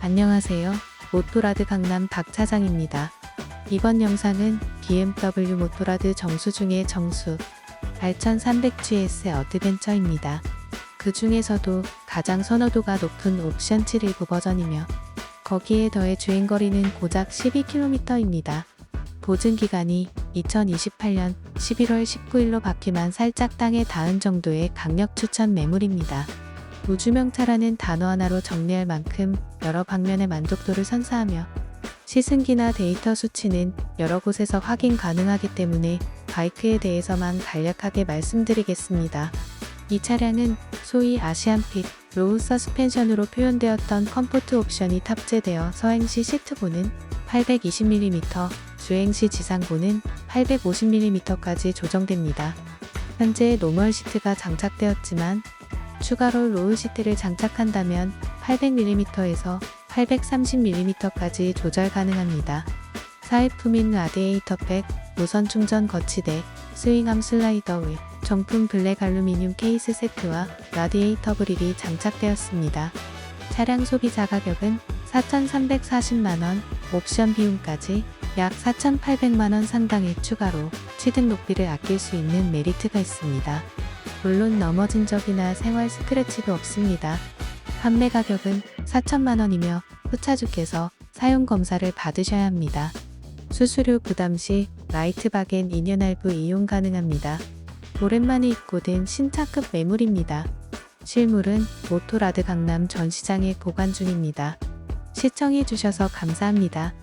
안녕하세요. 모토라드 강남 박 차장입니다. 이번 영상은 BMW 모토라드 정수 중의 정수 R1300GS 어드벤처입니다. 그 중에서도 가장 선호도가 높은 옵션 719 버전이며 거기에 더해 주행거리는 고작 12km입니다. 보증 기간이 2028년 11월 19일로 바뀌만 살짝 땅에 닿은 정도의 강력 추천 매물입니다. 우주명차라는 단어 하나로 정리할 만큼 여러 방면의 만족도를 선사하며 시승기나 데이터 수치는 여러 곳에서 확인 가능하기 때문에 바이크에 대해서만 간략하게 말씀드리겠습니다. 이 차량은 소위 아시안핏 로우 서스펜션으로 표현되었던 컴포트 옵션이 탑재되어 서행시 시트보는 820mm, 주행시 지상보는 850mm까지 조정됩니다. 현재 노멀 시트가 장착되었지만 추가로 로우 시트를 장착한다면 800mm에서 830mm까지 조절 가능합니다. 사회품인 라디에이터 팩, 무선 충전 거치대, 스윙암 슬라이더 휠, 정품 블랙 알루미늄 케이스 세트와 라디에이터 그릴이 장착되었습니다. 차량 소비자 가격은 4,340만원, 옵션 비용까지 약 4,800만원 상당의 추가로 취등록비를 아낄 수 있는 메리트가 있습니다. 물론 넘어진 적이나 생활 스크래치도 없습니다. 판매 가격은 4천만 원이며 후차주께서 사용 검사를 받으셔야 합니다. 수수료 부담 시 라이트박엔 2년 할부 이용 가능합니다. 오랜만에 입고 된 신차급 매물입니다. 실물은 모토라드 강남 전시장에 보관 중입니다. 시청해주셔서 감사합니다.